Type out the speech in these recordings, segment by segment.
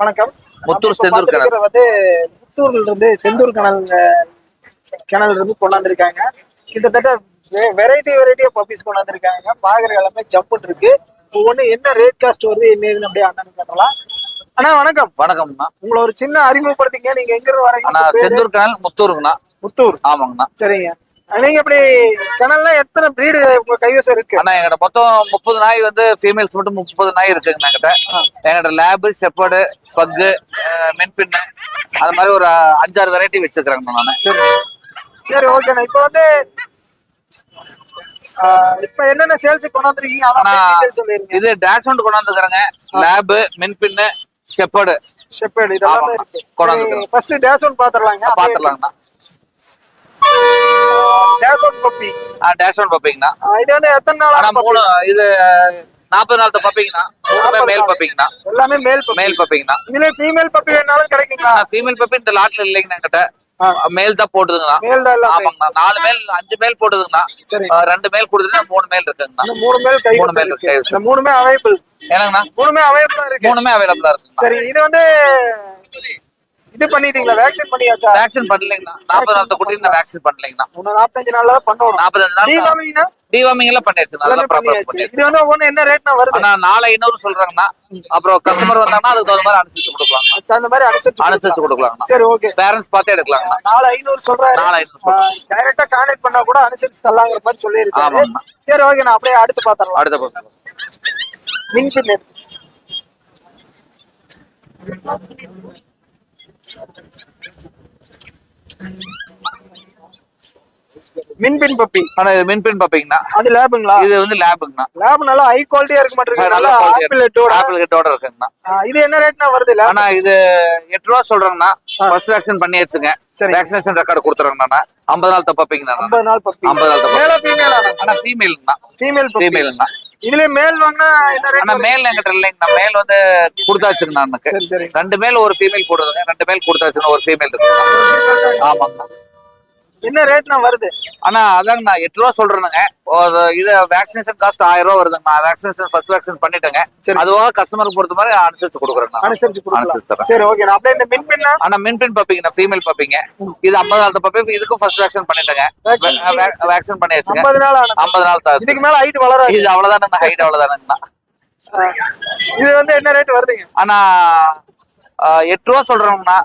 வணக்கம். முத்தூர் செந்தூர். பார்த்திருக்கிறது வந்து முத்தூர்ல இருந்து செந்தூர் கணல் கிணல் இருந்து கொண்டாந்துருக்காங்க. கிட்டத்தட்ட வெரைட்டி வெரைட்டியா பப்பீஸ் கொண்டாந்துருக்காங்க. பாக்குற எல்லாமே ஜப்புன்னு இருக்கு. ஒவ்வொன்று என்ன ரேட் காஸ்ட் வருது என்ன ஏதுன்னு அப்படியே அண்ணன் கேட்டலாம். அண்ணா வணக்கம். வணக்கம்ண்ணா. உங்களை ஒரு சின்ன அறிமுகப்படுத்திங்க. நீங்க எங்க இருந்து வரீங்க? செந்தூர் கனல் முத்தூருங்கண்ணா. முத்தூர். ஆமாங்கண்ணா. சரிங்க. நீங்க இப்படி கிணல்ல எத்தனை பிரீடு கைவசம் இருக்கு? அண்ணா எங்கிட்ட மொத்தம் முப்பது நாய் வந்து ஃபீமேல்ஸ் மட்டும் முப்பது நாய் இருக்குங்கண்ணா என்கிட்ட எங்கிட்ட லேபு செப்பர்டு பக்கு மென்பின்னு அது மாதிரி ஒரு அஞ்சாறு வெரைட்டி வச்சிருக்கிறேங்கண்ணா நான். சரி. சரி ஓகேண்ணா இப்போ வந்து இப்ப என்னென்ன சேல்ஸ் கொண்டாந்துருக்கீங்க? சொல்லிருங்க. இது டேஷ் ஒன்று கொண்டாந்துக்கிறேங்க. லேபு மென்பின்னு செப்பர்டு ஷெப்பர்ட் இதெல்லாமே கொண்டாந்துருக்கேன். ஃபர்ஸ்ட் டேஸ் ஒன் பாத்துறலாங்க பார்த்துடலாங்கண்ணா days one puppy dash one பப்பிங்கண்ணா இது வந்து எத்தனை நாள் மூணு இது நாற்பது நாள் பப்பிங்கண்ணா மூணுமே மேல் பப்பிங்கண்ணா எல்லாமே மேல் மேல் பப்பிங்கண்ணா இதுல ஃபீமேல் பப்பி வேணாலும் கிடைக்குங்களா? ஃபீமேல் பப்பி இந்த லாட்ல இல்லைங்கண்ணா என்கிட்ட ஆ. மேல் தான் போட்டுதுங்கண்ணா மேல் தான் எல்லாமே. ஆமாங்கண்ணா. நாலு மேல் அஞ்சு மேல் ஆ, ரெண்டு மேல் கொடுத்துட்டு மூணு மேல் இருக்குங்கண்ணா. மூணு மேல் கை மூணு மேல் இருக்கு இருக்கு. மூணுமே அவைபிள் என்னங்கண்ணா? மூணுமே அவைபிளா இருக்கு. மூணுமே அவைலபிளா இருக்குங்கண்ணா. சரி இது வந்து இது பண்ணிட்டீங்களா? வேக்சின் பண்ணியாச்சா? வேக்சின் பண்ணலைங்கண்ணா. நாற்பது நாள் குட்டி நான் வேக்சின் பண்ணலைங்கண்ணா. இன்னும் நாற்பத்தஞ்சு நாள்ல தான் பண்ணணும். நாற்பத்தஞ்சு நாள் தீபாவளினா டிவாமிங் எல்லாம் பண்ணியாச்சு. நல்லா ப்ராப்பரா பண்ணியாச்சு. இது வந்து ஒவ்வொன்று என்ன ரேட்னா வருது? ஆனா நாலு ஐநூறு சொல்றாங்கண்ணா. அப்புறம் கஸ்டமர் வந்தாங்கன்னா அதுக்கு தகுந்த மாதிரி அனுசரிச்சு கொடுக்கலாம் தகுந்த மாதிரி அனுசரிச்சு அனுசரிச்சு கொடுக்கலாங்கண்ணா. சரி ஓகே பேரண்ட்ஸ் பார்த்தே எடுக்கலாங்கண்ணா. நாலு ஐநூறு சொல்றாரு. நாலு ஐநூறு டைரக்டா கான்டாக்ட் பண்ணா கூட அனுசரிச்சு தரலாங்கிற மாதிரி சொல்லியிருக்காரு. சரி ஓகே நான் அப்படியே அடுத்து பாத்திரலாம் அடுத்த பக்கம் லிங்க் பின் மின்பின் பப்பி ஆனா இது மின்பின் பாப்பீங்கண்ணா அது லேபுங்களா? இது வந்து லேபுங்கண்ணா. லேப் நல்லா ஹை குவாலிட்டியா இருக்க மாட்டேங்குது நல்ல ஆப்பிள் எட்டோட ஆப்பிள் கிட்டோட இருக்குங்கண்ணா. இது என்ன ரேட்னா வருது ஆனா இது எட்டு ரூபா சொல்றேங்கண்ணா. ஃபர்ஸ்ட் வேக்சின் பண்ணி வச்சுங்க. வேக்சினேஷன் ரெக்கார்டு கொடுத்துறேங்கண்ணா. ஐம்பது நாள் தப்பாப்பீங்கண்ணா ஐம்பது நாள் ஐம்பது நாள் தப்பா மேல ஃபீமேலா ஃபீமேலுங்கண்ணா ஃபீமேல் ஃபீமேலுங்கண்ணா இதுல மேல் வாங்கினா ஆனா மேல் என்கிட்ட இல்லைங்கண்ணா மேல் வந்து சரி சரி. ரெண்டு மேல் ஒரு ஃபீமேல் போடுறதுங்க. ரெண்டு மேல் கொடுத்தாச்சுன்னா ஒரு ஃபீமேல் இருக்கு. ஆமாங்கண்ணா என்ன ரேட்னா வருது? ஆனா அதாங்கண்ணா எட்டு ரூபா சொல்றேனுங்க. ஒரு இது வேக்சினேஷன் காஸ்ட் ஆயிரம் ரூபா வருதுங்கண்ணா. வேக்சினேஷன் ஃபர்ஸ்ட் வேக்சின் பண்ணிட்டேங்க. சரி. அதுவாக கஸ்டமருக்கு பொறுத்த மாதிரி அனுசரிச்சு கொடுக்குறேங்கண்ணா. அனுசரிச்சு தரேன். சரி ஓகே நான் அப்படியே இந்த மின்பின்னா ஆனா மின்பின் பாப்பீங்கண்ணா ஃபீமேல் பாப்பீங்க இது ஐம்பது நாள் பப்பி இதுக்கும் ஃபர்ஸ்ட் வேக்சின் பண்ணிட்டேங்க. வேக்சின் பண்ணியாச்சுங்க. ஐம்பது நாள் ஐம்பது நாள் தான் இதுக்கு மேல ஹைட் வளராது. இது அவ்வளவுதானுங்கண்ணா ஹைட் அவ்வளவுதானுங்கண்ணா. இது வந்து என்ன ரேட் வருதுங்க? ஆனா எட்டு ரூபா சொல்றோம்னா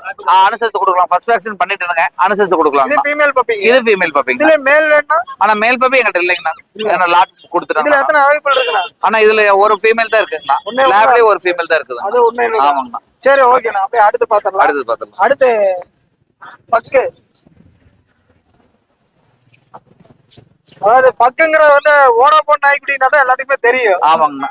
அனுசரிச்சு கொடுக்கலாம். ஃபர்ஸ்ட் வேக்சின் பண்ணிட்டுங்க அனுசரிச்சு கொடுக்கலாம். ஃபீமேல் பப்பிங்க இது ஃபீமேல் பாப்பீங்க இதுல மேல் வேணா ஆனா மேல் பாப்பி என்கிட்ட இல்லைங்கண்ணா. ஏன்னா லாட் இதுல கொடுத்துட்டாங்க எத்தனை அவைபிள் இருக்குண்ணா? ஆனா இதுல ஒரு ஃபீமேல் தான் இருக்குங்கண்ணா. லேப்லயே ஒரு ஃபீமேல் தான் இருக்குது அது இல்லைங்க. ஆமாங்கண்ணா. சரி ஓகே நான் அப்படியே அடுத்து பாத்திரலாம் அடுத்தது பாத்துக்கலாம் அடுத்து பக்கு. அதாவது பக்குங்கிற வந்து ஓடோபோன் நாய்க்குடினா தான் எல்லாத்துக்குமே தெரியும். ஆமாங்கண்ணா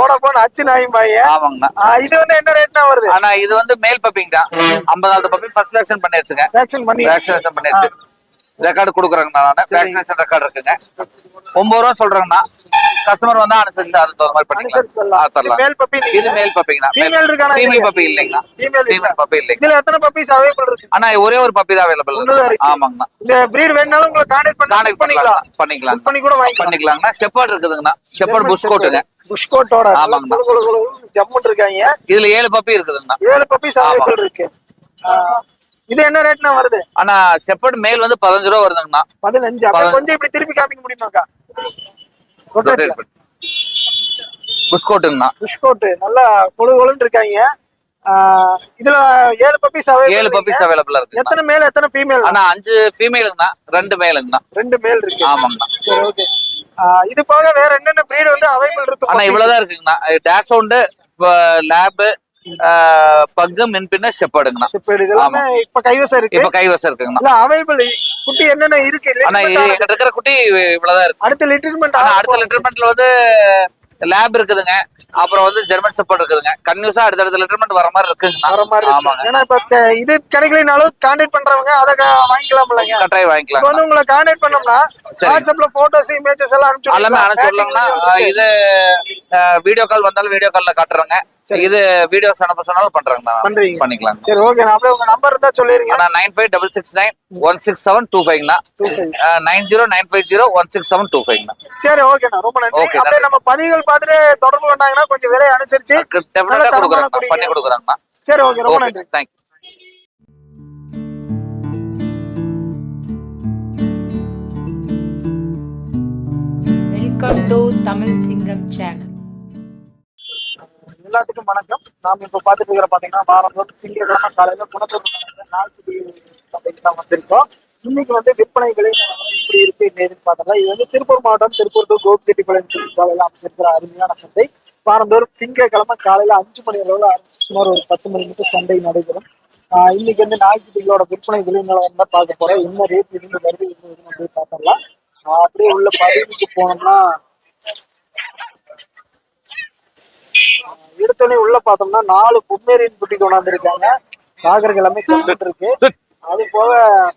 ஓடோபோன் அச்சு நாய் பாய ஆமாங்கண்ணா இது வந்து என்ன ரேட்னா வருது? ஆனா இது வந்து மேல் பப்பிங் தான். ஐம்பதாவது பப்பி ஃபர்ஸ்ட் வேக்சின் பண்ணியாச்சுங்க. வேக்சின் பண்ணி வேக்சினேஷன் பண்ணியாச்சு. ரெக்கார்டு கொடுக்குறாங்கண்ணா நான். வேக்சினேஷன் ரெக்கார்டு இருக்குங்க. ஒன்பது ரூபா சொல்றேங்கண்ணா. கஸ்டமர் வந்தா அனுசரிச்சு அது தகுந்த மாதிரி பண்ணிக்கலாம். தரலாம். மேல் பப்பி இது மேல் பப்பிங்கண்ணா Female இருக்கானா ஃபீமேல்? பப்பி இல்லைங்கண்ணா. ஃபீமேல் பப்பி இல்லைங்க இதுல எத்தனை பப்பீஸ் அவைபிள் இருக்கு? ஆனா ஒரே ஒரு பப்பி தான் அவைலபிள் இருக்கு. ஆமாங்கண்ணா. இந்த பிரீட் வேணாலும் உங்களை கான்டாக்ட் பண்ணி கான்டெக்ட் பண்ணிக்கலாம். பண்ணிக்கலாம். பண்ணி கூட வாங்கிக்கலாம். பண்ணிக்கலாங்கண்ணா. ஷெப்பர்ட் இருக்குதுங்கண்ணா. ஷெப்பர்ட் புஷ்கோட்டுங்க புஷ்கோட்டோட. ஜம்முன் இருக்காங்க. இதுல ஏழு பப்பி இருக்குதுங்கண்ணா. ஏழு பப்பீஸ் அவைபிள் இருக்கு. இது என்ன ரேட்னா வருது? ஆனா ஷெப்பர்ட் மேல் வந்து பதினஞ்சு ரூபா வருதுங்கண்ணா. பதினஞ்சு. கொஞ்சம் இப்படி திருப்பி காமிக்க முடியுமாக்கா. புஷ்கோட்டுங்கண்ணா. புஷ்கோட்டு. நல்லா கொழு கொழுன்னு இருக்காங்க. இதுல ஏழு பப்பீஸ் ஏழு பப்பீஸ் அவைலபிளா இருக்கு எத்தனை மேல் எத்தனை ஃபீமேல் ஆனா அஞ்சு ஃபீமேலுங்கண்ணா ரெண்டு மேலுங்கண்ணா ரெண்டு மேல் இருக்கு. ஆமாங்கண்ணா. சரி ஓகே இது போக வேற என்னென்ன பிரீடு வந்து அவைபிள் இருக்கு ஆனா இவ்வளவுதான் இருக்குங்கண்ணா. டேஷ் சவுண்டு லேபு பக்கு மின்பின்ன இது எல்லாமே இப்ப கைவசம் இருக்கு. இப்ப கைவசம் இருக்குங்கண்ணா. அவைபிள் குட்டி என்னென்ன இருக்கு? ஆனா எங்கிட்ட இருக்கிற குட்டி இவ்வளவுதான் இருக்கு. அடுத்த லிட்டர்மெண்ட் அடுத்த லிட்டர்மெண்ட்ல வந்து லேப் இருக்குதுங்க. அப்புறம் வந்து ஜெர்மன் சப்போர்ட் இருக்குதுங்க. கன்யூஸா அடுத்தடுத்த லிட்டர்மெண்ட் வர மாதிரி இருக்குங்கண்ணா. வர மாதிரி. ஆமாங்க. ஏன்னா இப்ப இது கிடைக்கலனாலும் கான்டாக்ட் பண்றவங்க அதை வாங்கிக்கலாம் இல்லைங்க. கட்டாயம் வாங்கிக்கலாம். வந்து உங்களை கான்டாக்ட் பண்ணோம்னா. வாட்ஸ்அப்ல போட்டோஸ் இமேஜஸ் எல்லாம் அனுப்பிச்சு எல்லாமே விடலாம். அனுப்பிச்சு விடலாம்னா Packing இது வீடியோ கால் வந்தாலும் வீடியோ கால்ல காட்டுறோங்க இது வீடியோஸ் அனுப்ப சொன்னாலும் பண்றோங்க பண்றீங்க. பண்ணிக்கலாம். சரி ஓகே அப்படியே உங்க நம்பர் இருந்தா சொல்லிருங்க. ஆனா nine five double six nine one six seven two five. Nine zero nine five zero one six seven two ஃபைவ்ண்ணா சரி ஓகேண்ணா ரொம்ப நன்றி. Okay, அப்படியே நம்ம பதிவுகள் பார்த்துட்டு தொடர்பு பண்ணாங்கன்னா கொஞ்சம் விலையை அனுசரிச்சு டெஃபினட்டா குடிங்க. பண்ணி கொடுக்குறேங்கண்ணா சரி ஓகே ரொம்ப ஓகே நன்றி. தேங்க்யூ வெல்கம் டு தமிழ் சிங்கம் சேனல் எல்லாத்துக்கும் வணக்கம். நாம் இப்ப பாத்துட்டு இருக்கிற பாத்தீங்கன்னா வாரந்தோறும் திங்கட்கிழமை காலையில குணத்தூர் நாள் தான் வந்திருக்கோம். இன்னைக்கு வந்து விற்பனை விலை எப்படி இருக்கு என்னதுன்னு பார்த்தோம்னா இது வந்து திருப்பூர் மாவட்டம் திருப்பூர் டு கோபிச்செட்டிப்பாளையம் சொல்லி காலையில அமைச்சிருக்கிற அருமையான சந்தை. வாரந்தோறும் திங்கட்கிழமை காலையில அஞ்சு மணி அளவுல சுமார் ஒரு பத்து மணி மட்டும் சந்தை நடைபெறும். இன்னைக்கு வந்து நாய்க்குட்டிகளோட விற்பனை விலை நிலவரம் தான் பார்க்க போறோம். என்ன ரேட் இருந்து வருது என்ன போய் பார்த்தரலாம் அப்படியே உள்ள பதிவுக்கு போனோம்னா எடுத்தோடனே உள்ள பார்த்தோம்னா நாலு பொம்மேரியன் குட்டி கொண்டாந்துருக்காங்க பாக்குறதுக்கு எல்லாமே கம்ப்யூட்டர் இருக்கு. அது போக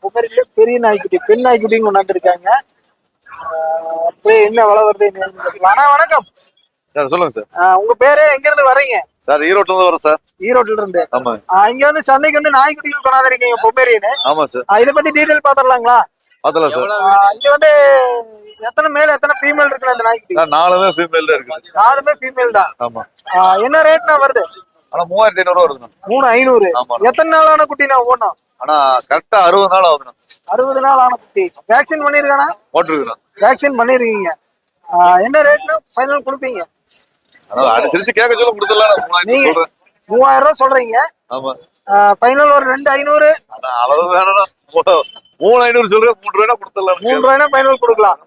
பொம்மேரியன்ல பெரிய நாய்க்குட்டி பெண் நாய்க்குட்டியும் கொண்டாந்துருக்காங்க அப்படியே என்ன விலை வருது. அண்ணா வணக்கம். சார் சொல்லுங்க சார். உங்க பேரு எங்க இருந்து வர்றீங்க சார் ஈரோட்ல இருந்து வரோம் சார். ஈரோட்ல இருந்து ஆஹ் இங்க வந்து சந்தைக்கு வந்து நாய்க்குட்டிகள் கொண்டாந்துருக்கீங்க பொம்மேரியன் ஆமா சார். இதை பத்தி டீடைல் பாத்திரலாங்களா பார்த்தலாம் சார். இங்க வந்து எத்தனை மேல் எத்தனை ஃபீமேல் இருக்குல்ல அந்த நாய்க்குட்டி சார் நாலுமே ஃபீமேல் தான் இருக்குது. நாலுமே ஃபீமேல் தான். ஆமா. என்ன ரேட்னா வருது? ஆனா மூவாயிரத்தி ஐநூறு வருதுண்ணா. மூணு ஐநூறு. எத்தனை நாளான குட்டி நான் ஓடணும் ஆனா கரெக்டா அறுபது நாள் ஆகுதுண்ணா. அறுபது நாள் ஆன குட்டி. வேக்சின் பண்ணிருக்கானா? போட்டுருக்குண்ணா. வேக்சின் பண்ணிருக்கீங்க. என்ன ரேட்னு ஃபைனல் கொடுப்பீங்க. அனுசரிச்சு கேட்க சொல்ல கொடுத்துடலாம் நீங்க மூவாயிரம் ரூபாய் சொல்றீங்க. ஆமா. ஃபைனல் ஒரு ரெண்டு ஐநூறு. அளவு வேணும்னா மூணு- மூணு ஐநூறு சொல்றேன் மூணு ரூபாய் கொடுத்துடலாம் மூணு ரூபாய்னா ஃபைனல் கொடுக்கலாம்.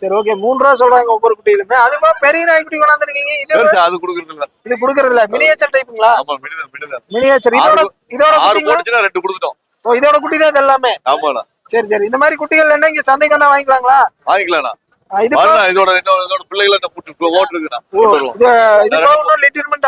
சரி ஓகே மூணு ரூபா சொல்றாங்க ஒவ்வொரு குட்டியிலுமே. அது மாதிரி பெரிய நாய்க்குட்டி கொண்டாந்துருக்கீங்க? இது அது கொடுக்குறது இது கொடுக்கறது இல்ல மினியேச்சர் டைப்புங்களா ஆமா மினிதான் மினிதான் மினியேச்சர். இதோட இதோட குட்டிங்களா ரெண்டு கொடுத்துட்டோம். ஓ இதோட குட்டி தான் எல்லாமே? ஆமாண்ணா. சரி சரி. இந்த மாதிரி குட்டிகள் என்ன இங்க சந்தைக்கு வந்தா வாங்கிக்கலாங்களா? பாருண்ணா இதோட இதோட பிள்ளைகளை என்ன போட்டு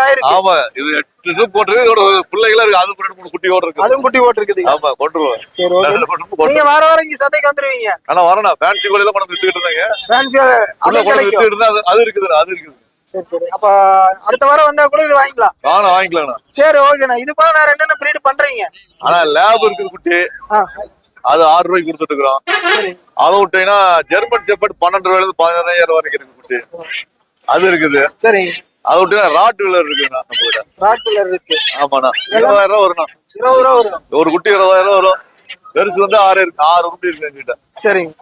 ஆயிருக்கு. ஆமா இது எட்டு ட்ரிப் போட்டுருக்கு இதோட பிள்ளைகளா இருக்கு அது ரெண்டு மூணு குட்டி ஓட்டு இருக்கு அதுவும் குட்டி போட்டுருக்குது ஆமா கொண்டுருவோம். சரி ஓகே ரெண்டு குட்டி கொண்டு நீங்க வார வாரம் இங்க சந்தைக்கு வந்துருவீங்க. ஆனா வரேண்ணா ஃபேன்சி கோழில கொண்டு வித்துக்கிட்டு இருந்தாங்க. ஃபேன்சி உள்ள அது கொண்டு வந்து கிடைக்கும். வித்துக்கிட்டு இருந்தா அது- அது இருக்குதுண்ணா அது இருக்குது. சரி சரி. அப்ப அடுத்த வாரம் வந்தா கூட இது வாங்கிக்கலாம். வாங்க வாங்கிக்கலாம்ண்ணா. சரி ஓகேண்ணா இது போக வேற என்னென்ன பிரீட் பண்றீங்க? ஆனா லேப் இருக்குது குட்டி. அது ஆறு ரூபாய்க்கு கொடுத்துட்டு இருக்கிறோம். அதை விட்டீங்கன்னா ஜெர்மன் செப்பர்ட் பன்னெண்டு ரூபாயில இருந்து வரைக்கும் இருக்கு குட்டி. அது இருக்குது. சரி. அதை விட்டீங்கன்னா ராட் வீலர் இருக்குண்ணா நம்ம கிட்ட ராட்லர் இருக்கு. ஆமாண்ணா இருபதாயிரம் ரூபா வரும்ண்ணா. இருபது ரூபா வரும். ஒரு குட்டி இருபதாயிரம் ரூபா வரும். பெருசு வந்து ஆறு இருக்கு ஆறு குட்டி இருக்கு எங்கிட்ட சரிங்க.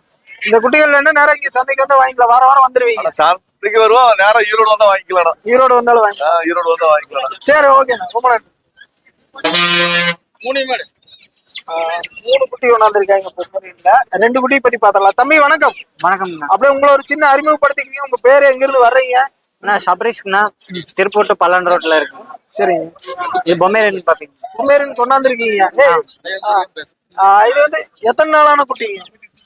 இந்த குட்டிகள் என்ன நேரம் இங்க சந்தைக்கு வந்தா வாங்கிக்கலாம். வார வாரம் வந்துருவீங்க. சாந்திக்கு வருவோம் நேரா ஈரோடு வந்தா வாங்கிக்கலாம்ண்ணா. ஈரோடு வந்தாலும் வாங்கி ஆ, ஈரோடு வந்தா வாங்கிக்கலாம் சரி ஓகேண்ணா. ரொம்ப நன்றி. ஆ, மூணு குட்டி கொண்டாந்துருக்காங்க பொம்மரின்ல ரெண்டு குட்டி பத்தி பாத்திரலாம் தம்பி வணக்கம். வணக்கம்ண்ணா. அப்படியே உங்களை ஒரு சின்ன அறிமுகப்படுத்திக்கிங்க உங்க பேரு எங்க இருந்து வர்றீங்க? அண்ணா சபரீஷ்ண்ணா திருப்பூர் to பல்லன் ரோட்ல இருக்கு. சரிங்க. இது பொம்மைரன் பாத்தீங்க பொம்மேரின் கொண்டாந்துருக்கீங்க. இது வந்து எத்தனை நாளான குட்டிங்க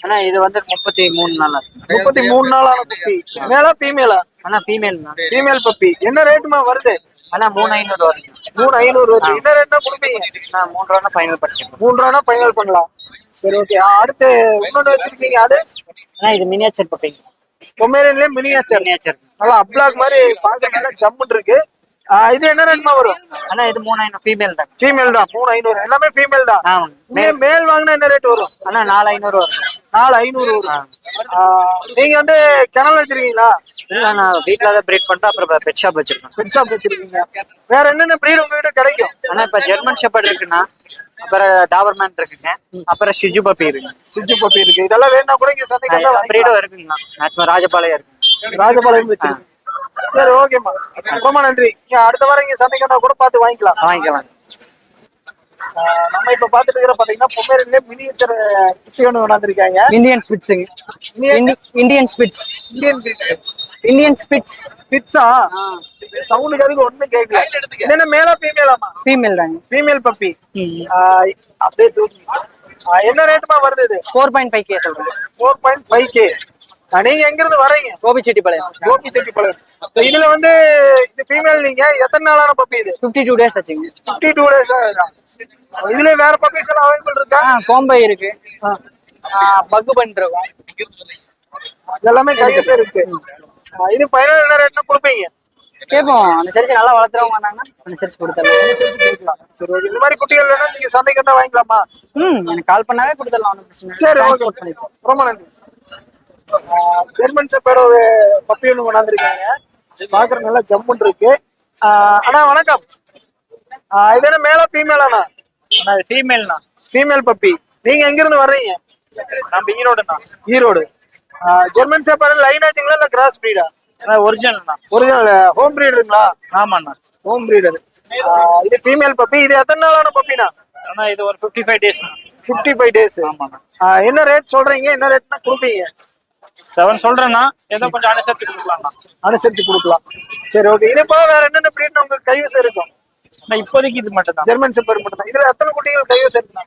அண்ணா இது வந்து முப்பத்தி மூணு நாள். முப்பத்தி மூணு நாளான குட்டி. மேலா ஃபீமேலா அண்ணா ஃபீமேல்ண்ணா ஃபீமேல் பப்பி என்ன ரேட்டுமா வருது? அண்ணா மூணு ஐநூறு வருது. மூணு ஐநூறு வருது. என்ன ரேட்னா கொடுப்பீங்க? நான் மூணு ரூபா ஃபைனல் பண்ணிக்கிறேன் மூணு ரூபா ஃபைனல் பண்ணலாம். சரி ஓகே அடுத்து இன்னொன்னு வச்சிருக்கீங்க. அது? அண்ணா இது மினியேச்சர் பப்பிங்க பொம்மேரியன்லயே மினியேச்சர் மினியேச்சர் நல்லா அப்ளாக் மாதிரி பார்க்க நல்லா ஜம்முன்னு இருக்கு. இது என்ன ரேட்மா வரும்? அண்ணா இது மூணு ஐநூறு ஃபீமேல் தான். ஃபீமேல் தான் மூணு ஐநூறு. எல்லாமே ஃபீமேல் தான். மேல் வாங்கினா என்ன ரேட் வரும்? அண்ணா நாலு ஐநூறு வரும். நாலு ஐநூறு வரும். நீங்க வந்து கிணல் வச்சிருக்கீங்களா? இல்ல நான் வீட்டில் தான் பிரீட் பண்ணிட்டு அப்புறம் பெட் ஷாப் வச்சிருக்கேன் பெட் ஷாப் வச்சிருக்கீங்க. வேற என்னென்ன பிரீட் உங்ககிட்ட கிடைக்கும்? அண்ணா இப்போ ஜெர்மன் ஷெப்பர்ட் இருக்குண்ணா. அப்புறம் டாபர்மேன் இருக்குங்க. அப்புறம் ஷிஜு பப்பி இருக்கு சிஜு பப்பி இருக்கு. இதெல்லாம் வேணா கூட இங்க சந்தைக்கு. பிரீடும் இருக்குங்கண்ணா. மேக்ஸிமம் ராஜபாளையம் இருக்கு. ராஜபாளையம் வச்சிருக்கீங்க சரி ஓகேம்மா. ரொம்ப நன்றி. இங்க அடுத்த வாரம் இங்க சந்தைக்கு கூட பார்த்து வாங்கிக்கலாம். வாங்கிக்கலாம். நம்ம இப்ப பாத்துட்டு இருக்கிற பாத்தீங்கன்னா பொம்மேரிலே மினியேச்சர் குட்டி ஒன்று கொண்டாந்துருக்காங்க. Indian ஸ்பிட்ஸுங்க Indian spitz Indian. Indian spitz pizza சவுண்டுக்கு அதுக்கு ஒண்ணும் கேட்கல என்ன மேலா ஃபீமேலாமா ஃபீமேல் தாங்க. ஃபீமேல் பப்பி அப்படியே தூக்கி. என்ன ரேட்டுமா வருது இது? ஃபோர் பாயிண்ட் ஃபைவ் கே சொல்றேன். ஃபோர் பாயிண்ட் ஃபைவ் கே நீங்க எங்க இருந்து வரீங்க கோபிச்செட்டிப்பாளையம் கோபி செட்டிப்பாளையம். இப்ப இதுல வந்து இது ஃபீமேல் நீங்க எத்தனை நாளான பப்பி இது? ஃபிஃப்டி டூ டேஸ் ஆச்சுங்க ஃபிஃப்டி டூ டேஸ் இதுல வேற பப்பீஸ் எல்லாம் அவைலபிள் இருக்கா? கோம்பை இருக்கு. பக்கு பண்ணிருக்கோம். எல்லாமே கையசம் இருக்கு. இது ஃபைனல் என்ன ரேட்னா கொடுப்பீங்க? கேட்போம். அனுசரிச்சு நல்லா வளர்த்துறவங்க வந்தாங்கன்னா அனுசரிச்சு கொடுத்துடலாம். சரி ஓகே இந்த மாதிரி குட்டிகள் வேணா நீங்க சந்தைக்கு வந்தா வாங்கிக்கலாமா? ம் எனக்கு கால் பண்ணாவே கொடுத்துடலாம். ஒன்றும் பிரச்சனை. சரி ஓகே ரொம்ப நன்றி. ஜெர்மன் செப்பேட் ஒரு பப்பி ஒன்று கொண்டாந்துருக்காங்க பாக்குற நல்லா ஜம்முன் இருக்கு. அண்ணா வணக்கம். இது என்ன மேலா ஃபீமேலாண்ணா ஃபீமேல்னா ஃபீமேல் பப்பி நீங்க எங்க இருந்து வர்றீங்க? நம்ம ஈரோடுண்ணா ஈரோடு ஜெர்மன் செப்பேட் லைன் ஆச்சுங்களா இல்ல கிராஸ் பிரீடா ஒரிஜினல்ண்ணா ஒரிஜினல் ஹோம் பிரீடுங்களா ஆமாண்ணா. ஹோம் பிரீடர் இது ஃபீமேல் பப்பி இது எத்தனை நாளான பப்பினா அண்ணா இது ஒரு fifty five days fifty five days ஆமாண்ணா என்ன ரேட் சொல்றீங்க? என்ன ரேட்னா கொடுப்பீங்க? செவன் சொல்றேன்னா ஏதோ கொஞ்சம் அனுசரிச்சு கொடுக்கலாம்ண்ணா அனுசரிச்சு கொடுக்கலாம். சரி ஓகே இது போக வேற என்னென்ன பிரீட் உங்களுக்கு கைவசம் இருக்கும்? நான் இப்போதைக்கு இது மட்டும் தான் ஜெர்மன் செப்பர் மட்டும் தான் இதுல எத்தனை குட்டிகள் கைவசம் இருக்குண்ணா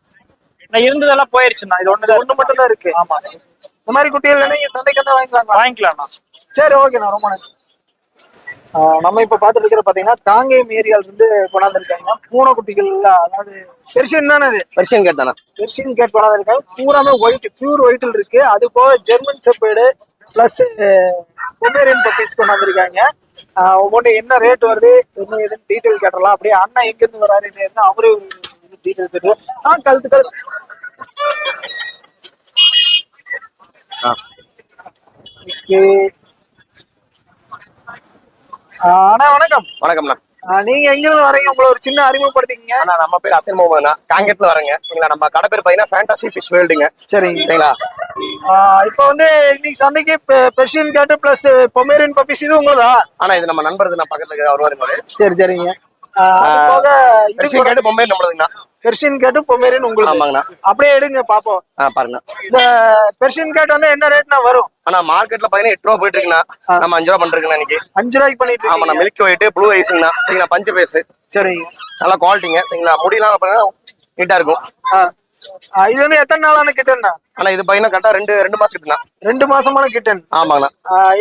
நான் இருந்ததெல்லாம் போயிருச்சுண்ணா. இது ஒன்று ஒண்ணு மட்டும் தான் இருக்கு. ஆமா. இந்த மாதிரி குட்டிகள் நீங்க சந்தைக்கு தான் வாங்கிக்கலாங்களா? வாங்கிக்கலாம்ண்ணா. சரி ஓகேண்ணா ரொம்ப நன்றி. நம்ம இப்ப பாத்துட்டு இருக்கிற பாத்தீங்கன்னா காங்கேயம் ஏரியால இருந்து கொண்டாந்துருக்காங்க. பூனை குட்டிகள் அதாவது பெர்ஷியன் தானே அது? பர்ஷியன் கேட் தானே. பெர்ஷியன் கேட் கொண்டாந்துருக்காங்க. பூராமே ஒயிட் பியூர் ஒயிட்ல இருக்கு. அது போக German shepherd plus Pomeranian puppies கொண்டாந்துருக்காங்க. ஒவ்வொன்று என்ன ரேட் வருது என்ன எதுன்னு டீட்டெயில் கேட்டலாம் அப்படியே அண்ணா எங்க இருந்து வராரு என்ன ஏதுன்னு அவரு டீட்டெயில் கேட்டு ஆ கழுத்து கழுத்து. Okay. ஆஹ் அண்ணா வணக்கம். வணக்கம்ண்ணா. நீங்க எங்க இருந்து வரீங்க? உங்களை ஒரு சின்ன அறிமுகப்படுத்திக்கங்க. அண்ணா நம்ம பேர் அசன் முகமதுண்ணா காங்கேட்ல வரேங்க. சரிங்களா நம்ம கடை பேர் பார்த்தீங்கன்னா ஃபேண்டசி ஃபிஷ் வேர்ல்டுங்க சரிங்க. சரிங்களா? இப்போ வந்து இன்னைக்கு சந்தைக்கு பெர்ஷியன் கேட்டு பிளஸ் பொமேரியன் பப்பீஸ் இது உங்களுதா? ஆனா இது நம்ம நண்பர் நான் பக்கத்துல அவர் வருவாரு. சரி சரிங்க. பெர்ஷியன் கேட்டு பொம்மை நம்மளதுங்கண்ணா. பெர்ஷியன் கேட்டு பொமேரியன் உங்களுக்கு ஆமாங்கண்ணா. அப்படியே எடுங்க பாப்போம். ஆ பாருங்க. இந்த பெர்ஷியன் கேட் வந்து என்ன ரேட்னா வரும்? ஆனா மார்க்கெட்ல பாத்தீங்கன்னா எட்டு ரூபா போயிட்டு இருக்குண்ணா நம்ம அஞ்சு ரூபா பண்ணிருக்கேன் இன்னைக்கு. அஞ்சு ரூபாய்க்கு பண்ணிட்டு ஆமாண்ணா இருக்கீங்க மில்க் ஒயிட் ப்ளூ ஐஸுங்கண்ணா சரிங்களா பஞ்சு பேஸ் சரிங்க. நல்லா குவாலிட்டிங்க சரிங்களா? முடியலாம் அப்படின்னா நீட்டா இருக்கும். இது வந்து எத்தனை நாளான கிட்டன்னா ஆனா இது பாத்தீங்கன்னா கரெக்டா ரெண்டு ரெண்டு மாசம் கிட்டண்ணா ரெண்டு மாசமான கிட்டன் ஆமாங்கண்ணா.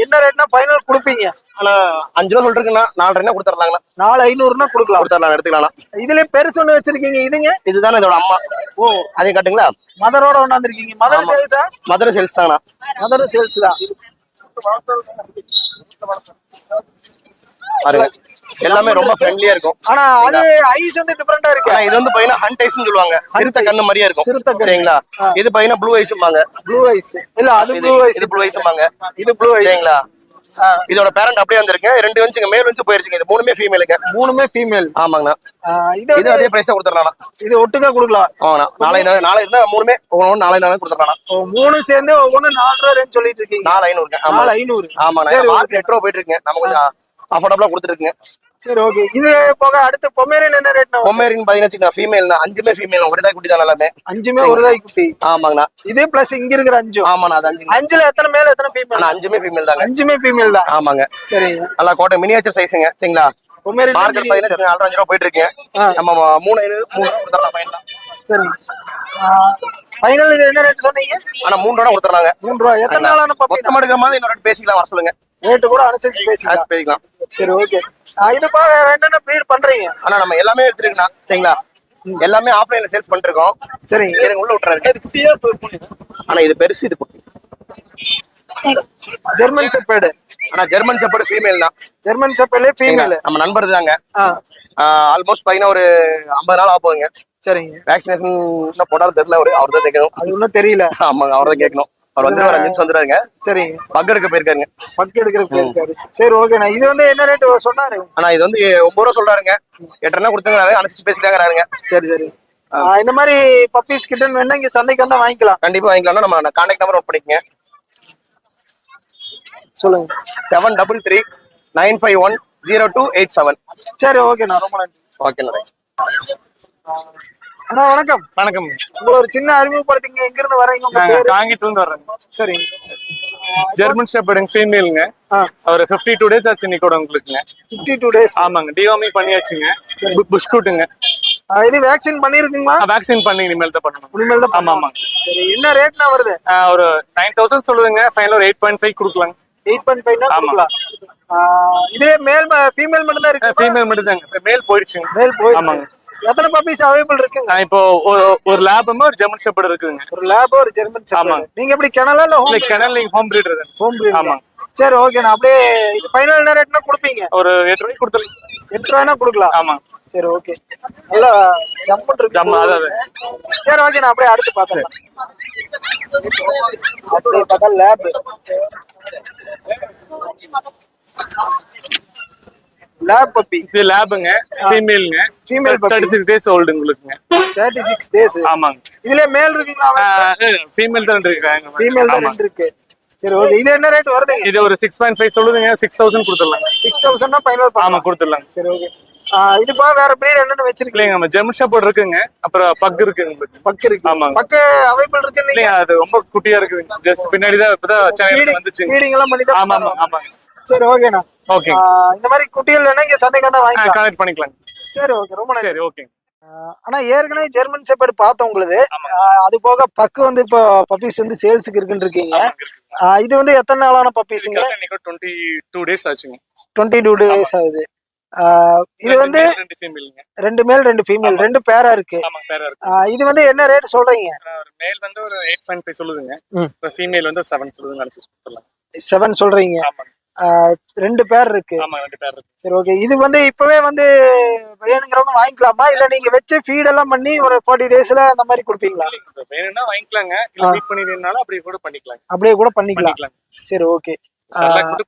என்ன ரேட்னா ஃபைனல் கொடுப்பீங்க? ஆனா அஞ்சு ரூபா சொல்லிட்டு இருக்குண்ணா நாலு ரூபா கொடுத்துடலாங்கண்ணா நாலு ஐநூறுனா கொடுக்கலாம். கொடுத்துடலாம் எடுத்துக்கலாம் இதுல பெருசு ஒண்ணு வச்சிருக்கீங்க இதுங்க? இதுதானே இதோட அம்மா. ஓ அதையும் காட்டுங்களா? மதரோட ஒண்ணாந்துருக்கீங்க மதர் சேல்ஸா மதுரை சேல்ஸ் தாங்கண்ணா. மதர் சேல்ஸ் தான். எல்லாமே ரொம்ப ஃப்ரெண்ட்லியா இருக்கும். ஆனா அது ஐஸ் வந்து டிஃபரெண்டா இருக்கு இது வந்து பாத்தீங்கன்னா ஹண்ட் ஐஸ்னு சொல்லுவாங்க. சிறுத்தை கண்ணு மாதிரியே இருக்கும். சரிங்களா? இது பாத்தீங்கன்னா ப்ளூ ஐஸ்ம்பாங்க ப்ளூ ஐஸ் இல்ல அது ப்ளூ ஐஸ் இது ப்ளூ ஐஸ்ம்பாங்க இது ப்ளூ ஐஸ் சரிங்களா? இதோட பேரண்ட் அப்படியே வந்திருக்கு. ரெண்டு வந்துச்சுங்க. மேல் வந்து போயிருச்சுங்க இது மூணுமே ஃபீமேலுங்க மூணுமே ஃபீமேல் ஆமாங்கண்ணா. இது இது அதே பிரைஸா கொடுத்துடலாம் இது ஒட்டுக்கா கொடுக்கலாம். ஆமாண்ணா நாளை நாள் இருந்தா மூணுமே ஒன்று நாளை நாள் கொடுத்துடலாம் மூணு சேர்ந்து ஒவ்வொன்னு நாலு ரூபா ரேஞ்ச் சொல்லிட்டு இருக்கீங்க. நாலு ஆமா நாலு ஐநூறு. ஆமாண்ணா மார்க்கெட் எட்டு ரூபா போயிட்டு இருக்குங்க? நம்ம கொஞ்சம் அஃபோர்டபுளா கொடுத்துருக்குங்க சரி ஓகே இது போக அடுத்து பொமேரியன் என்ன ரேட் பொம்மேரின் பாத்தீங்கன்னா ஃபீமேல் அஞ்சுமே ஃபீமேல் ஒரே தான் குட்டி தான் எல்லாமே. அஞ்சுமே ஒரு ரூபாய்க்கு குட்டி. ஆமாங்கண்ணா. இது பிளஸ் இங்க இருக்கிற அஞ்சும் ஆமாண்ணா அது அஞ்சு. அஞ்சுல எத்தனை மேல எத்தனை ஃபீமேல் அஞ்சுமே ஃபீமேல் தாங்க. அஞ்சுமே ஃபீமேல் தான். ஆமாங்க. சரிங்க நல்லா கோட்டை மினியேச்சர் சைஸுங்க சரிங்களா? மார்க்கெட் பொமேரியன் நாலு அஞ்சு ரூபா போயிட்டு இருக்கு. ஆ. நம்ம மூணு ஐநூறு மூணு ரூபா ஃபைனல் சரிங்க ஃபைனல் இது என்ன ரேட் சொன்னீங்க? ஆனா மூணு ரூபா கொடுத்துறாங்க மூணு ரூபா. எத்தனை நாளான மொத்தமா எடுக்கிற மாதிரி இன்னொரு பேசிக்கலாம் வர சொல்லுங்க. ரேட்டு கூட அனுசரிச்சு பேசிக்கலாம். காசு பேசிக்கலாம். சரி ஓகே இது போக என்னென்ன ப்ரீட் பண்றீங்க? ஆனா நம்ம எல்லாமே எடுத்துருக்கோம் சரிங்களா? எல்லாமே ஆஃப்லைன்ல சேல்ஸ் பண்ணிட்டு இருக்கோம் சரிங்க இருங்க, உள்ள விட்டுறாரு ஆனா இது பெருசு இது குட்டி. ஜெர்மன் செப்பேடு ஆனா ஜெர்மன் செப்பர்டு ஃபீமேல் தான் ஜெர்மன் செப்பேட்லயே ஃபீமேல் நம்ம நண்பர் தாங்க. ஆல்மோஸ்ட் பாத்தீங்கன்னா ஒரு ஐம்பது நாள் ஆகுங்க சரிங்க. வேக்சினேஷன் போடாரு தெரியல அவரு. அவர் தான் கேட்கணும். அது ஒன்றும் தெரியல. ஆமாங்க அவர் தான் கேட்கணும். அவர் வந்து ஒரு அஞ்சு நிமிஷம் வந்துடுறாங்க சரிங்க பக் எடுக்க போயிருக்காருங்க. எடுக்கிறதுக்கு இருக்காரு சரி ஓகேண்ணா இது வந்து என்ன ரேட் சொன்னாரு? ஆனா இது வந்து ஒன்பது ரூபா சொல்றாருங்க. எட்டு ரூபா கொடுத்துங்கிறாரு அனுசரிச்சு பேசிக்கிறாங்க சரி சரி. இந்த மாதிரி பப்பீஸ் கிட்டன் வேணா இங்க சந்தைக்கு வந்தா வாங்கிக்கலாம். கண்டிப்பா வாங்கிக்கலாம்னா நம்ம கான்டாக்ட் நம்பர் நோட் பண்ணிக்கங்க. சொல்லுங்க. Seven double three nine five one zero two eight seven சரி ஓகேண்ணா ரொம்ப நன்றி. ஓகேண்ணா அண்ணா வணக்கம். வணக்கம். உங்களை ஒரு சின்ன அறிமுகப்படுத்திங்க. எங்க இருந்து வரீங்க காங்கிட்டு இருந்து வர்றோங்க சரி. ஜெர்மன் ஷெப்பர்டுங்க ஃபீமேலுங்க ஒரு ஃபிஃப்டி டூ டேஸ் ஆச்சு இன்னைக்கு உங்களுக்குங்க. ஃபிஃப்டி டூ டேஸ் ஆமாங்க டிவாமி பண்ணியாச்சுங்க. புஷ்கூட்டுங்க. இது வேக்சின் பண்ணிருக்குங்களா? வேக்சின் பண்ணி இனிமேல் தான் பண்ணணும் இனிமேல் தான் ஆமா ஆமா சரி என்ன ரேட்னா வருது? ஒரு நைன் தௌசண்ட் சொல்லுதுங்க. ஃபைனல் ஒரு எயிட் பாயிண்ட் ஃபைவ் கொடுக்கலாங்க. எயிட் பாயிண்ட் ஃபைவ்னா ஆமா. இதே மேல் ஃபீமேல் மட்டும் தான் இருக்கு ஃபீமேல் மட்டும் தாங்க மேல் போயிடுச்சுங்க. மேல் போய் ஆமாங்க. எத்தனை பப்பீஸ் அவைலபிள் இருக்குங்க? இப்போ ஒரு லேபுமே ஒரு ஜெர்மன் ஷெப்பர்டு இருக்குதுங்க. ஒரு லேப் ஒரு ஜெர்மன் ஆமாங்க. நீங்க எப்படி கிணலா இல்ல இல்லை கிணல் நீங்க ஹோம் பிரீடர் ஹோம் ஆமாங்க. சரி ஓகேண்ணா அப்படியே இது ஃபைனல் என்ன ரேட்னா கொடுப்பீங்க? ஒரு எட்டு ரூபாய்க்கு கொடுத்துருங்க. எட்டு ரூபாய்னா கொடுக்கலாம். ஆமா. சரி ஓகே நல்லா ஜம்முன் இருக்கு. ஜம்மு, அதான், சரி ஓகே நான் அப்படியே அடுத்து பார்த்தேன் அப்படியே பார்த்தா லேப் லேப் பப்பி இது லேபுங்க ஃபீமேலுங்க puppy. Thirty six days old உங்களுக்குங்க. Thirty six days ஆமாங்க. இதுல மேல் இருக்குங்களா? ஃபீமேல் தான் இருக்காங்க ஃபீமேல் தான் இருக்கு சரி ஓகே இது என்ன ரேட் வருதுங்க இது ஒரு சிக்ஸ் பாயிண்ட் ஃபைவ் சொல்லுதுங்க சிக்ஸ் தௌசண்ட் கொடுத்துடலாங்க. சிக்ஸ் தௌசண்ட்னா ஃபைனல் ஆமா கொடுத்துடலாங்க. சரி ஓகே இது போக வேற பிரீட் என்னன்னு வச்சிருக்கீங்க? நம்ம ஜெர்மன் ஷாப்போர்ட் இருக்குங்க. அப்புறம் பக் இருக்குங்க உங்களுக்கு. பக்கு இருக்கு. ஆமாங்க. பக்கு அவைபிள் இருக்கு இல்லைங்க அது ரொம்ப குட்டியா இருக்குதுங்க. ஜஸ்ட் பின்னாடி தான் இப்பதான் சென்னையில பண்ணி ஆமா ஆமா ஆமாங்க. சரி ஓகேண்ணா ஓகே இந்த மாதிரி குட்டிகள் வேணா இங்க சந்தைக்கு வாங்கிக்கலாம். கனெக்ட் பண்ணிக்கலாங்க சரி ஓகே ரொம்ப நன்றி. சரி ஓகே ஆனா ஏற்கனவே ஜெர்மன் செப்பர்ட் பார்த்தோம் உங்களுக்கு. அது போக பக்கு வந்து இப்போ பப்பீஸ் வந்து சேல்ஸுக்கு இருக்குன்னு இருக்கீங்க. இது வந்து எத்தனை நாளான பப்பீஸுங்க டுவெண்ட்டி டூ டேஸ் ஆச்சுங்க. டுவெண்ட்டி டூ டேஸ் ஆகுது. இது வந்து ரெண்டு ஃபீமேலுங்க ரெண்டு மேல் ரெண்டு ஃபீமேல் ரெண்டு பேரா இருக்கு. இது வந்து என்ன ரேட் சொல்றீங்க? ஒரு மேல் வந்து ஒரு எயிட் பாயிண்ட் ஃபைவ் சொல்லுதுங்க. ஃபீமேல் வந்து செவன் சொல்லுதுங்க செவன் சொல்றீங்க. ரெண்டு பேர் இருக்கு. ஆமா ரெண்டு பேர் இருக்கு. சரி ஓகே இது வந்து இப்பவே வந்து வேணுங்கிறவங்க வாங்கிக்கலாமா? இல்ல நீங்க வச்சு ஃபீட் எல்லாம் பண்ணி ஒரு ஃபார்ட்டி டேஸ்ல அந்த மாதிரி கொடுப்பீங்களா? வேணும்னா வாங்கிக்கலாங்க. இல்ல ஆ. மீட் பண்ணி வேணும்னாலும் அப்படியே கூட பண்ணிக்கலாங்க அப்படியே கூட பண்ணிக்கலாம். பண்ணிக்கலாம். சரி ஓகே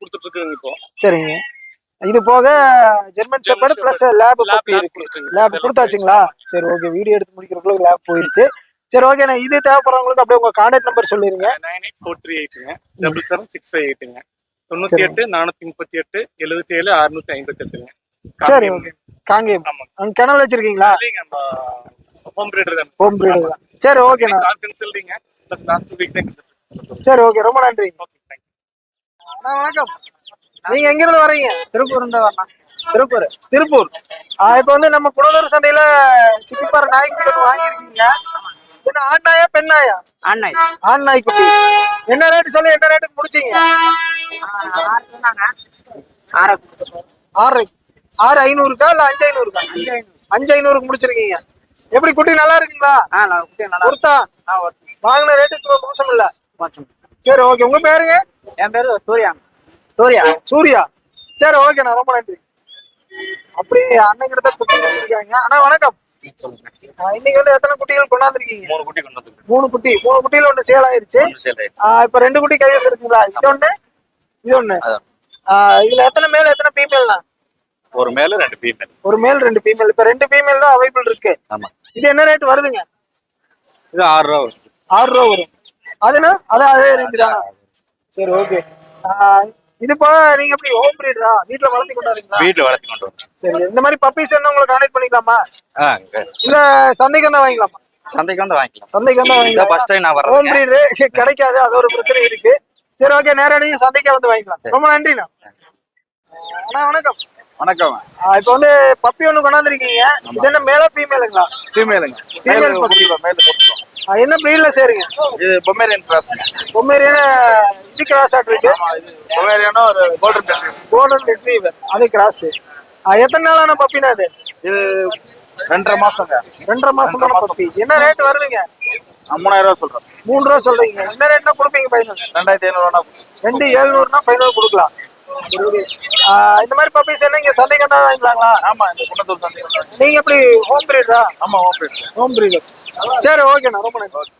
கொடுத்துட்டு இருக்குங்க இப்போ. சரிங்க. இது போக German shepherd plus lab lab இருக்கு. லேப் கொடுத்தாச்சுங்களா? சரி ஓகே வீடியோ எடுத்து முடிக்கிறதுக்குள்ள லேப் போயிருச்சு. சரி ஓகே நான் இது தேவைப்படுறவங்களுக்கு அப்படியே உங்க கான்டாக்ட் நம்பர் சொல்லிருங்க. நைன் எயிட் ஃபோர் த்ரீ எயிட்டுங்க. டபுள் செவன் சிக்ஸ் ஃபைவ் எயிட்டுங்க. தொண்ணூத்தி. எட்டு நானூத்தி முப்பத்தி எட்டு எழுபத்தி ஏழு அறுநூத்தி ஐம்பத்தி எட்டுங்க சரி ஓகே. ஆமா. அங்க கிணல் வச்சிருக்கீங்களா? ஹோம் பிரீடர் தான். ஹோம் பிரீடு தான். சரி ஓகேண்ணா கால் கன்சல்டிங்க ப்ளஸ் லாஸ்ட் வீக் தான் சரி ஓகே. ரொம்ப நன்றி. ஓகே அண்ணா வணக்கம். நீங்க எங்க இருந்து வரீங்க திருப்பூர் இருந்து வரலாம் திருப்பூர். திருப்பூர். இப்ப வந்து நம்ம குடலூர் சந்தையில சிப்பிப்பாறை நாய்க்குட்டி வாங்கியிருக்கீங்க. என்ன ஆண் நாயா பெண் நாயா? அண்ணா ஆண் நாய்க்குட்டி. என்ன ரேட் சொல்லி என்ன ரேட்டுக்கு முடிச்சீங்க? ஆறு. சொன்னாங்க ஆறு ஐநூறுக்கா இல்ல அஞ்சு ஐநூறுக்கா? அஞ்சு ஐநூறுக்கு முடிச்சிருக்கீங்க. எப்படி குட்டி நல்லா இருக்குங்களா? ஆ நல்லா குட்டி நல்லா ஒருத்தா? வாங்கின ரேட்டுக்கு மோசம். இல்ல. சரி ஓகே உங்க பேருங்க? என் பேரு சூர்யா. சூர்யா. சூர்யா. சரி ஓகேண்ணா ரொம்ப நன்றி. அப்படியே அண்ணன் கிட்ட தான் குட்டி வச்சிருக்காங்க. அண்ணா வணக்கம். இன்னைக்கு வந்து எத்தனை குட்டிகள் கொண்டாந்துருக்கீங்க? மூணு குட்டி மூணு குட்டி. மூணு குட்டியில ஒண்ணு சேல் ஆயிருச்சு. இப்ப ரெண்டு குட்டி கைவசம் இருக்குங்களா? இது ஒண்ணு. இது ஒண்ணு. இதுல எத்தனை மேல் எத்தனை ஃபீமேல்னா ஒரு மேல ரெண்டு ஃபீமேல் ஒரு மேல் ரெண்டு ஃபீமேல் இப்ப ரெண்டு ஃபீமேல் தான் அவைபிள் இருக்கு. ஆமா. இது என்ன ரேட் வருதுங்க? இது ஆறு ரூபா வரும். ஆறு ரூபா வரும் அதுனா அது அதே ரேஞ்ச் தானா? சரி ஓகே இது நீங்க எப்படி ஹோம் பிரீடரா வீட்ல வளர்த்தி கொண்டாடுறீங்களா வீட்டுல வளர்த்தி கொண்டு சரி இந்த மாதிரி பப்பீஸ் என்ன உங்களுக்கு கான்டாக்ட் பண்ணிக்கலாமா? இல்ல சந்தைக்கு வந்தா வாங்கிக்கலாமா? சந்தைக்கு வந்து வாங்கிக்கலாம். சந்தைக்கு வந்தா வாங்கிக்கலாம். ஃபர்ஸ்ட் டைம் நான் ஹோம் பிரீடர் கிடைக்காது அது ஒரு பிரச்சனை இருக்கு. சரி ஓகே நேரடியாக சந்தைக்கே வந்து வாங்கிக்கலாம் ரொம்ப நன்றிண்ணா. அண்ணா வணக்கம். வணக்கம். இப்ப வந்து பப்பி ஒண்ணு கொண்டாந்துருக்கீங்க. இது என்ன மேல ஃபீமேலுங்களா ஃபீமேலுங்க puppy. மேல என்ன பிரீட்ல சேருங்க? இது பொமேரியன் கிராஸ் பொம்மேரியான இது கிராஸ் ஆட் இருக்கு பொமேரியனும் ஒரு கோல்டன் கோல்டன் ரெட்ரீவர் அது கிராஸ் எத்தனை நாளான பப்பினா அது? இது ரெண்டரை மாசங்க. ரெண்டரை மாசமான பப்பி. என்ன ரேட் வருதுங்க? மூணாயிரம் ரூபா சொல்றேன். மூணு ரூபா சொல்றீங்க. என்ன ரேட்னா கொடுப்பீங்க ஃபைனல் ரெண்டாயிரத்தி ஐநூறுவா ரெண்டு ஏழுநூறுனா ஃபைனல் கொடுக்கலாம். இந்த மாதிரி பப்பீஸ் என்ன இங்க சந்தைக்கு வந்தா வாங்கிக்கலாங்களா? ஆமா இந்த குன்னத்தூர் சந்தை நீங்க எப்படி ஹோம் பிரீடா ஆமா ஓம் ஹோம் பிரீடர் சரி ஓகேண்ணா ரொம்ப நன்றி.